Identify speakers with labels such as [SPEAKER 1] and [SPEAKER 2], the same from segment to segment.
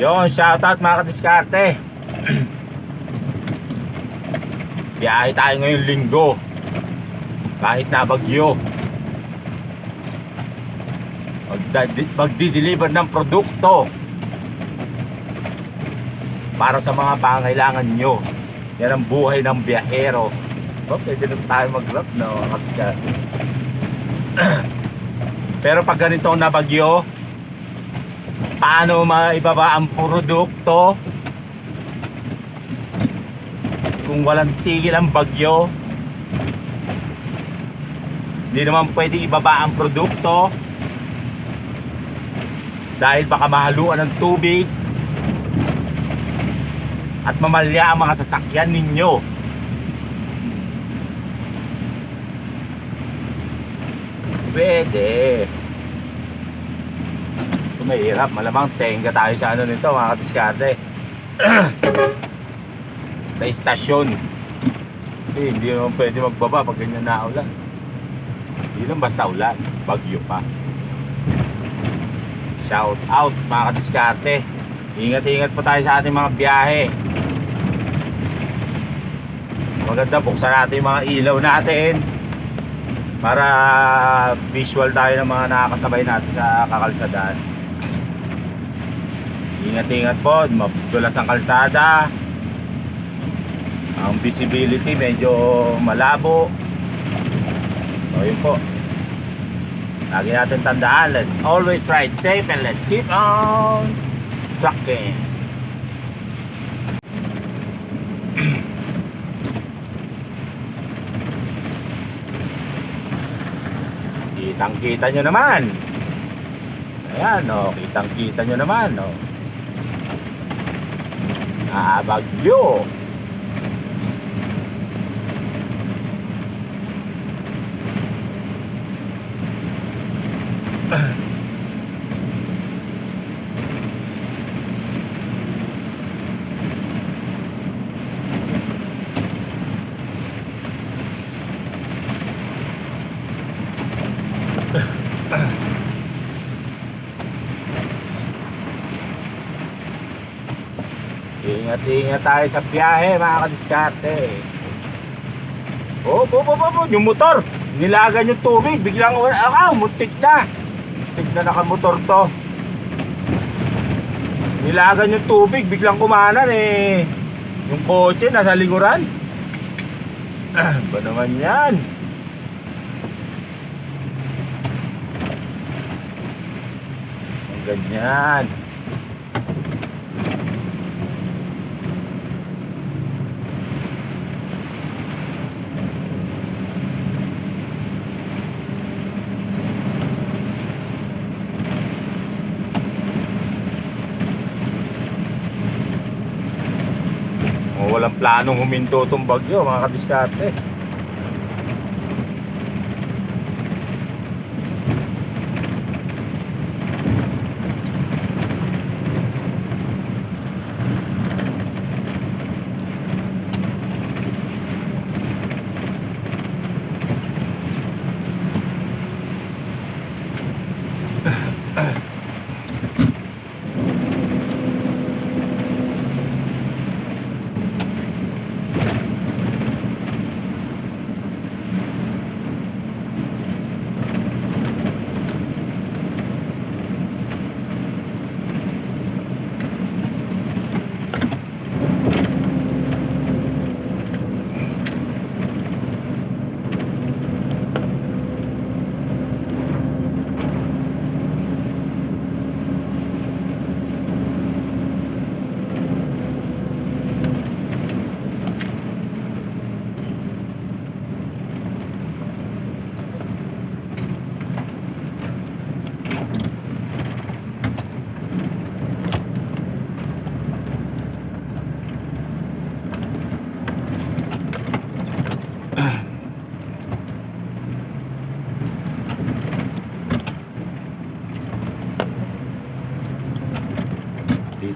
[SPEAKER 1] Yon, shoutout mga kadiskarte. Biyahe tayo ngayong linggo. Kahit na bagyo. Magdi-deliver ng produkto. Para sa mga pangailangan nyo. Yan ang buhay ng biyahero. Oh, pwede na tayo mag-rap no, mga kadiskarte. Pero pag ganito na bagyo, paano maibaba ang produkto? Kung walang tigil ang bagyo hindi naman pwede ibaba ang produkto. Dahil baka mahaluan ng tubig at mamalya ang mga sasakyan ninyo. Pwede mahirap, malamang tenga tayo sa ano nito, mga katiskate. sa istasyon. Kasi hindi naman pwede magbaba pag ganyan na ulan. Hindi lang basta ulan, bagyo pa. Shout out mga katiskate. Ingat-ingat po tayo sa ating mga biyahe. Maganda buksan natin yung mga ilaw natin para visual tayo ng mga nakakasabay natin sa kakalsadaan. Ingat-ingat po, madulas ang kalsada. Ang visibility medyo malabo. So yun po. Lagi natin tandaan, let's always ride safe and let's keep on trucking. Kitang kita nyo naman. Ayan, o. Kitang kita nyo naman, o. Ah, bagyo. Ingat-ingat tayo sa biyahe, mga kadiskarte. Oh, oh, oh, oh, oh, yung motor. Nilagan yung tubig. Biglang, ah, muntik na. Muntik na nakamotor to. Nilagan yung tubig. Biglang kumanan eh. Yung kotse nasa likuran. ba naman yan? Ganyan. O, walang planong huminto itong bagyo, mga kadiskarte.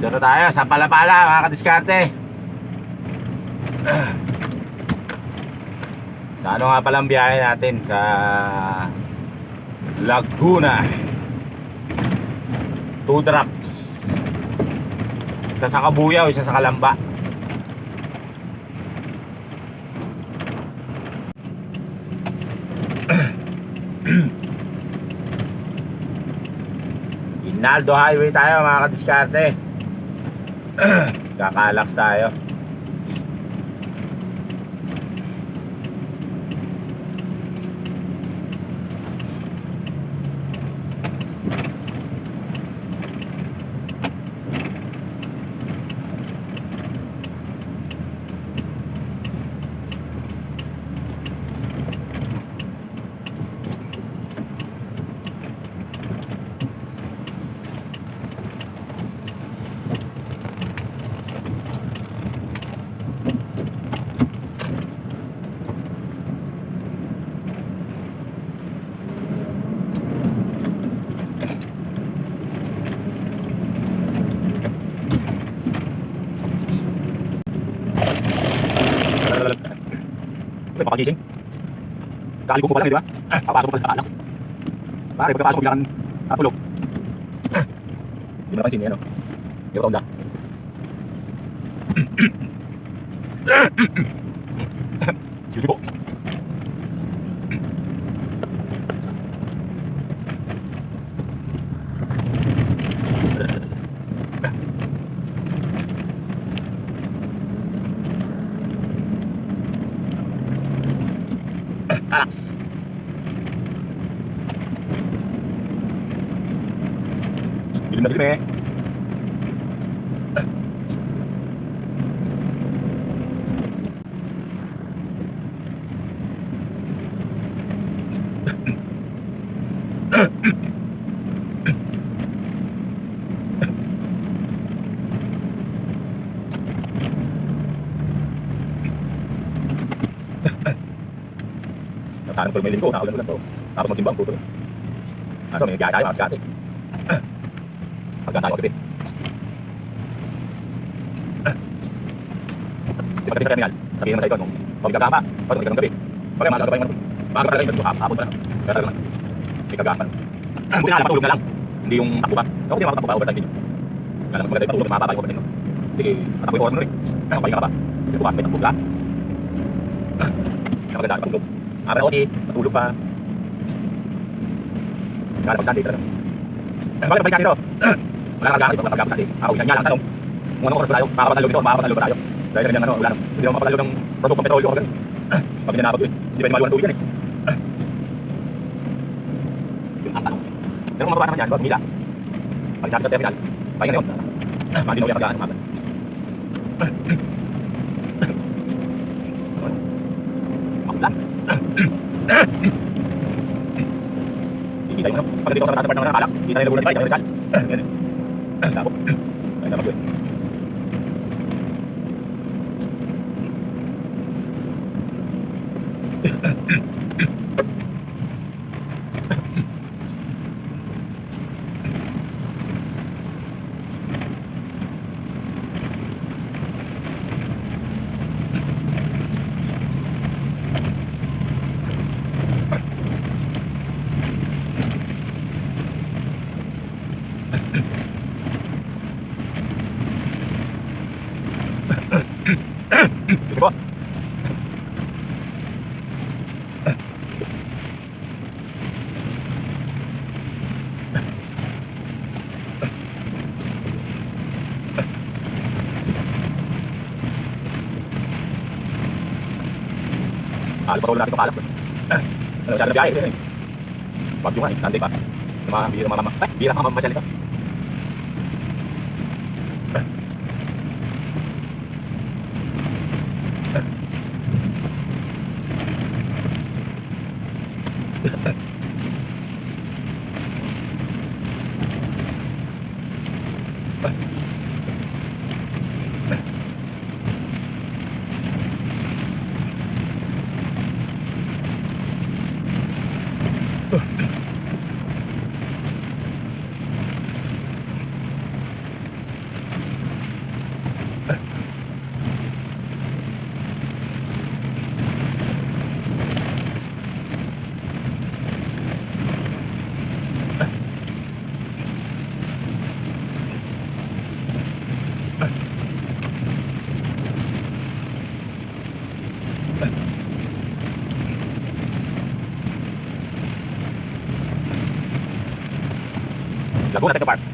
[SPEAKER 1] Dito tayo sa Palapala, mga kadiskarte. Sa ano nga palang biyahe natin sa Laguna. Two drops. Isa sa Kabuyaw, isa sa Kalamba. Inaldo Highway tayo mga kadiskarte. Kakalax tayo. May pakagising. Kaligo ko pa lang, di ba? Papasok pala sa alas. Pare, pagkapasok ko biglang natulog. Hindi mo napansin, ano? Yung taon lang. Relax. Dilim na dilim eh. Nakatanong ko may linggo, nakaulan ko lang to. Tapos magsimba ang puto. Kaso may gaya tayo mga kaskate. Pagka tayo agad eh. Si Pagkating sa Terminal, sabihin naman sa ito, nung pagkagama, pag may gabi. Pag maaga pa yung maaga pa talaga yung hapon pa lang. Kaya talaga lang. May kagama. Buti nga lang, patulog na lang. Hindi yung takbo pa. Ako hindi makatakbo pa, overtime din yun. Kaya lang, mas maganda yung patulog, mababa yung overtime. no? Sige, tatakbo yung oras mo rin. Pahinga ka pa. Sige, bukas may takbo ka. Kaya maganda, patulog. Araw okay, matulog pa. Kala pag Sunday talaga. Bakit balik dito? Wala kang gamit, wala kang gamit Sunday. Ako, ganyan lang, tanong. Kung anong oras tayo, makakapagdalo dito, makakapagdalo ba tayo? Dahil sa ganyan ano, wala nang, hindi naman makapagdalo ng produktong petrolyo o ganun. Pag ninanapag yun, hindi pwede maliwan ng tubig yan eh. Yung ang tanong. Pero kung mababa naman yan, mila. Pag sabi sa terminal, pahinga na yun. Mandinaw yan pag-ano, magal. Makulan. Kikita yun, no? Pag dito sa mataas na part ng kita nila bulan ni Bay, kaya Rizal. Dapat yun. Sige po. Alas pa ulo natin ito kalas. Ano, masyado na biyahe. eh. Wag yung eh, Sunday pa. Mga bira mama. Ay, bira mama masyal ito. Go na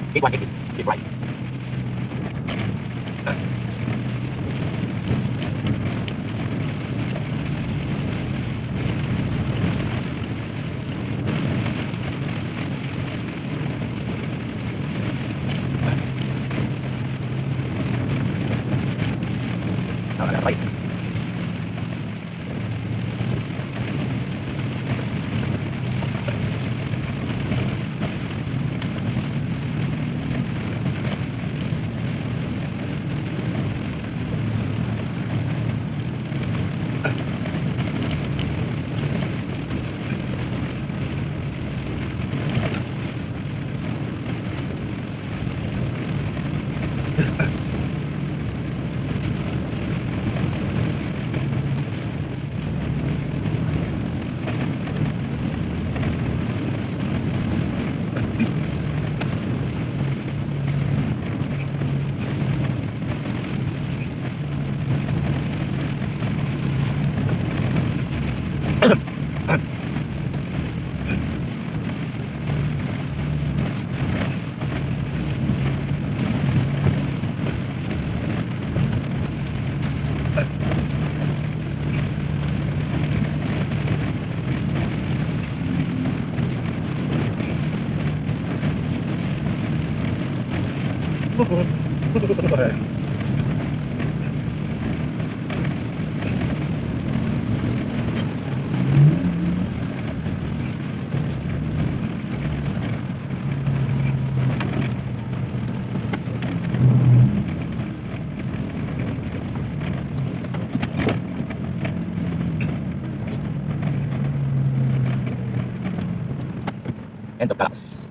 [SPEAKER 1] End of class.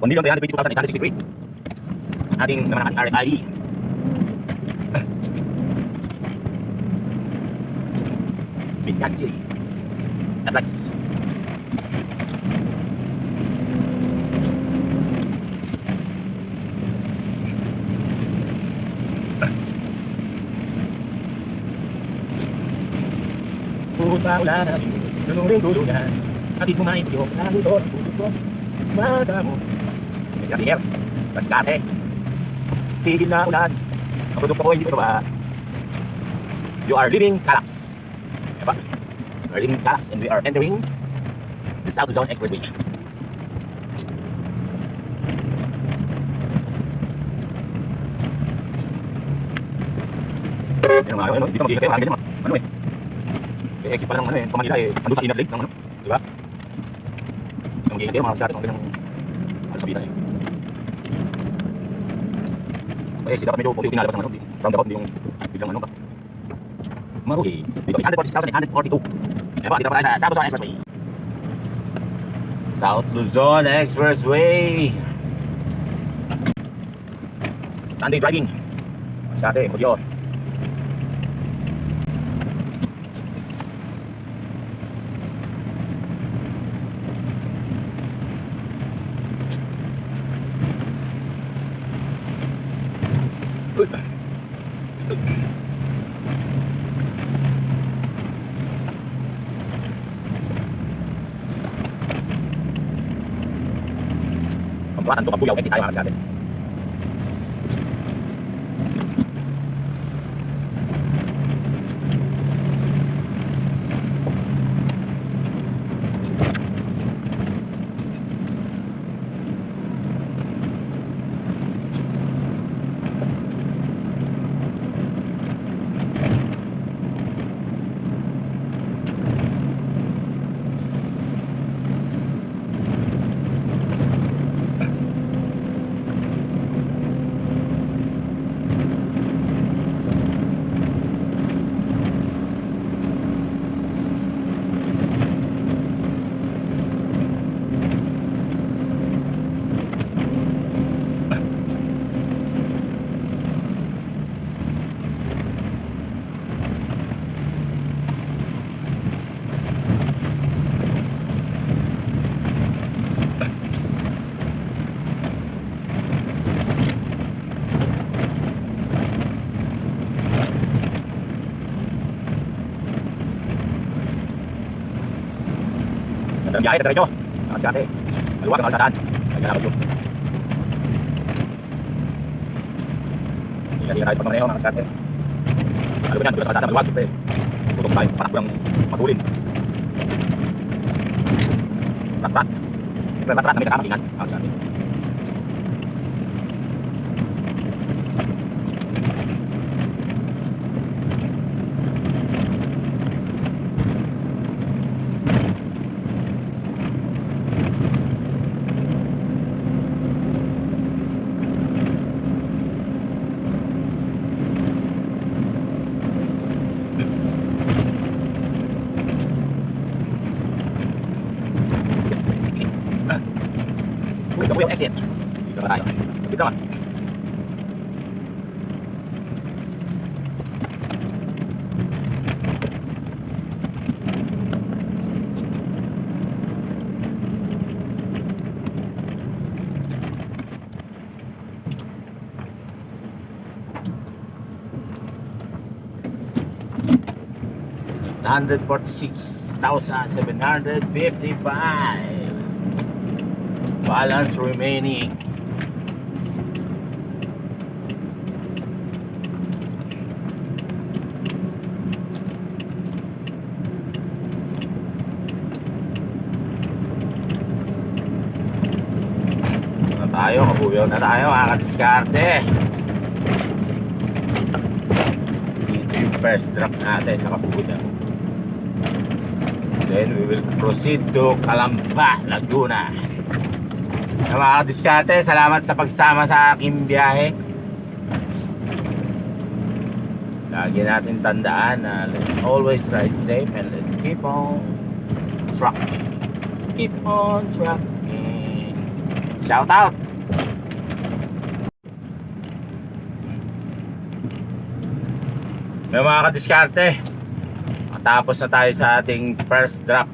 [SPEAKER 1] One million three hundred twenty-two thousand eight hundred sixty-three. Ating naman ang RFID. Binyan City. That's nice. Pusa ulan, nunuring duluyan. Atid mo may tiyok, nalutot, puso ko. Masa mo. Kasi here, Mascate. Tigil na ulan. Ang produkto ko hindi ko ba? You are leaving Calax. Diba? We are leaving Calax and we are entering the South Zone Expressway. Yan ang mga ano, dito makikita kayo, mga ganyan, ano. Eh, exit pa lang ng ano eh, Pamanila eh, andun sa inner lake ng ano, di ba? Yung magiging kayo, mga masyado, mga ganyang, ano sabihin eh. Eh, sila medyo puti tinalabas ng ano, roundabout, hindi yung biglang ano ba. Maruhi, dito 846,842. Diba, dito pa tayo sa South Luzon Expressway. South Luzon Expressway. Sunday driving. Mascate, Modio. Pambawasan to kabuyaw, exit tayo mascate. Ganda ng biyahe, diretso. Mga kaskate. Maluwag ang kalsadaan. Ay, kalakot yun. Ingat-ingat tayo sa pagmamaneho, mga kaskate. Ano ba yan? Dulo sa kalsada, maluwag. Siyempre, tutok tayo. Patak ko yung matulin. Rat-rat. Siyempre, rat-rat na may kasama ingat. Mga kaskate. Exit. Dito na tayo. Dito naman. Hundred forty-six thousand seven hundred fifty-five. Balance remaining. Na tayo, kabuyaw na tayo, mga kadiskarte. Dito yung first drop natin sa kabuyaw. Then we will proceed to Calamba, Laguna. Mga kadiskarte, salamat sa pagsama sa aking biyahe. Lagi natin tandaan na let's always ride safe and let's keep on trucking. Keep on trucking. Shout out! May mga kadiskarte, matapos na tayo sa ating first drop.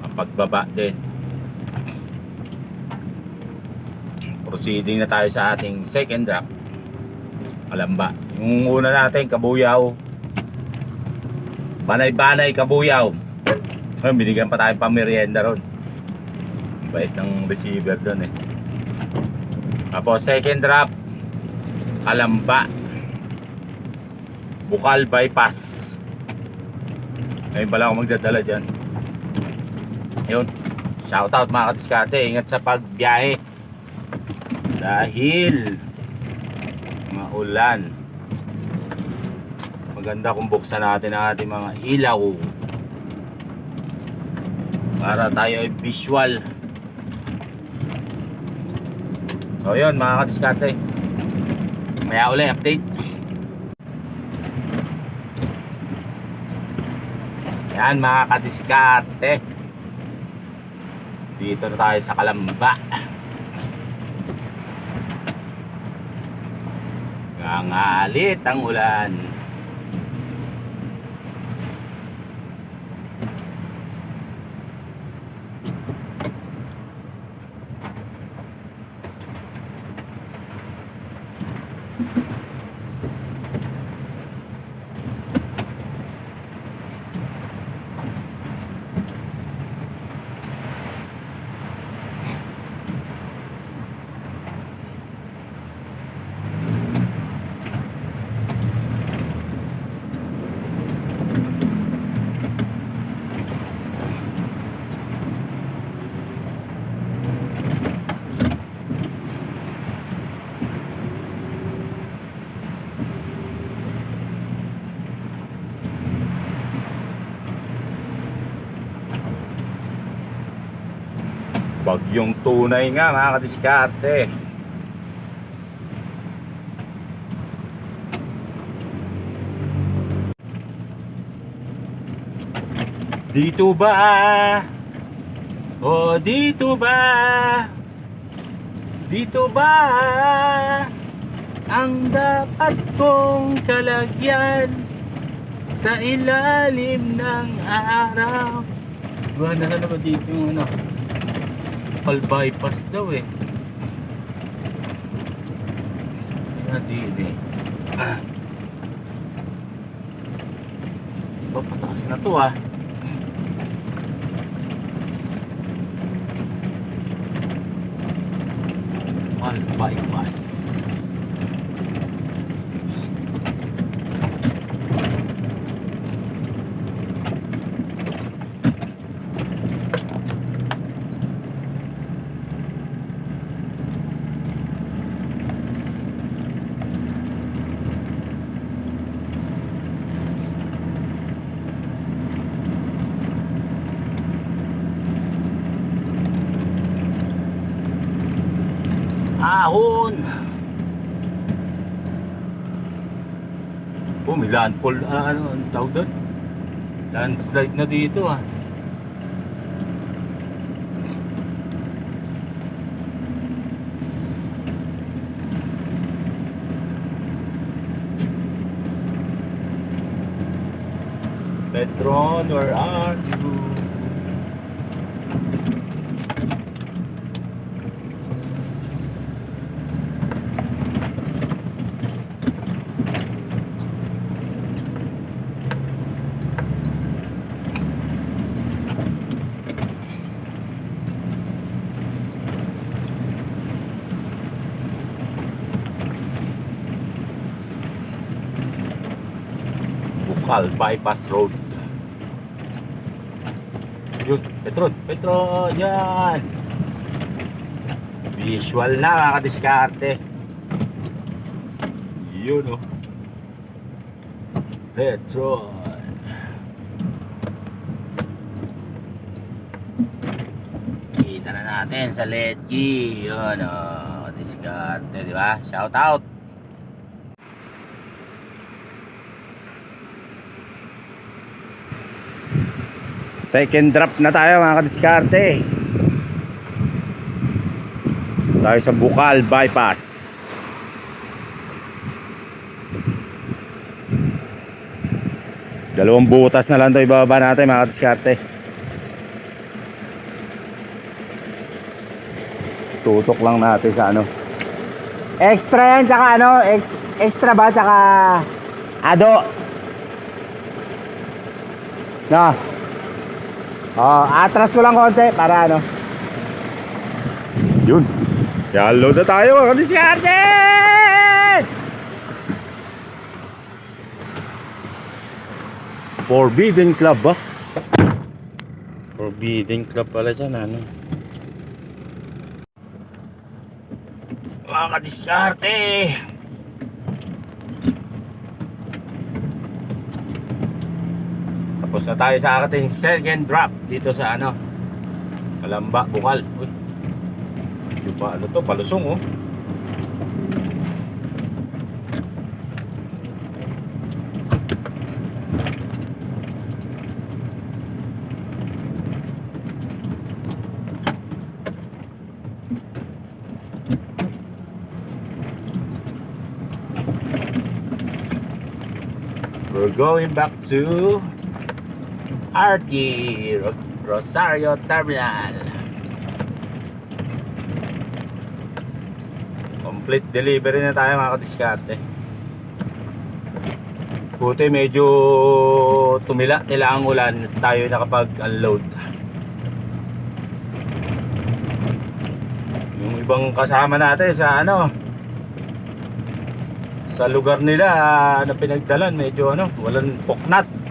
[SPEAKER 1] Ang pagbaba din. Proceeding na tayo sa ating second drop Alamba yung una natin kabuyaw. Banay-banay kabuyaw. Ayun, binigyan pa tayo pamerienda ron. Bait ng receiver doon eh. Tapos second drop Alamba Bukal bypass. Ngayon pala ako magdadala dyan. Yun shoutout mga katiskate. Ingat sa pagbiyahe dahil maulan. Maganda kung buksan natin ang ating mga ilaw. Para tayo ay visual. So yun mga katiskate. Maya uli update. Yan mga katiskate. Dito na tayo sa Kalamba Nangalit ang ulan. Bagyong tunay nga mga kadiskarte. Dito ba? O dito ba? Dito ba? Ang dapat kong kalagyan sa ilalim ng araw. Gana na naman dito yung ano. Municipal bypass daw eh. Nadili. Ah. Diba na to ah. Municipal bypass. Ahon! Oh, may landfall, ah, ano, ang tawag doon? Landslide na dito ah. Petron, where are you? Bukal Bypass Road. Yun, Petron, Petron, yan. Visual na mga kadiskarte. Yun oh. Petron. Kita na natin sa Letki. Yun oh, kadiskarte, di ba? Shout out. Second drop na tayo mga kadiskarte. Tayo sa Bukal Bypass. Dalawang butas na lang ito ibababa natin mga kadiskarte. Tutok lang natin sa ano. Extra yan tsaka ano, ex, extra ba tsaka ado. No. Oh, atras ko lang konti para ano. Yun. Yalo na tayo mga kadiskarte! Forbidden Club ba? Forbidden Club pala dyan ano. Mga kadiskarte! Tapos na tayo sa ating second drop dito sa ano Kalamba, Bukal Uy. Yung pa ano to, palusong oh We're going back to RT Ro- Rosario Terminal. Complete delivery na tayo mga kadiskarte. Buti medyo tumila tila ang ulan tayo nakapag-unload. Yung ibang kasama natin sa ano sa lugar nila na pinagdalan medyo ano walang poknat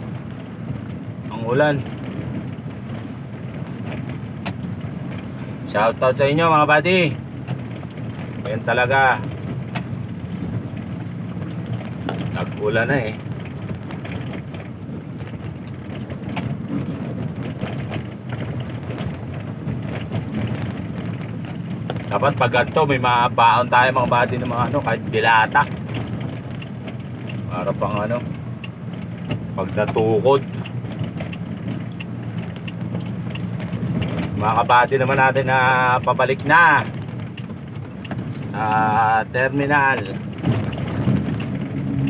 [SPEAKER 1] ulan shoutout sa inyo mga buddy. Ayan talaga. Nag-ulan na eh. Dapat pag ganito may mabaon tayo mga buddy ng mga ano kahit dilata. Para pang ano pag mga kabady naman natin na pabalik na sa terminal.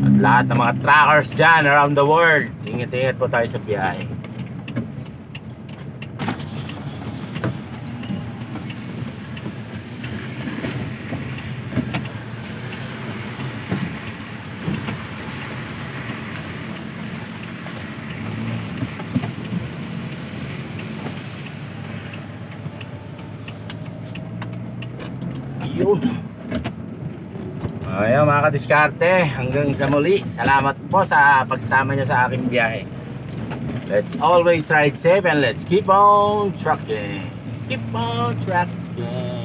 [SPEAKER 1] At lahat ng mga trackers dyan around the world ingat-ingat po tayo sa biyahe yun Ayan mga kadiskarte, hanggang sa muli. Salamat po sa pagsama niyo sa aking biyahe. Let's always ride safe and let's keep on trucking. Keep on trucking.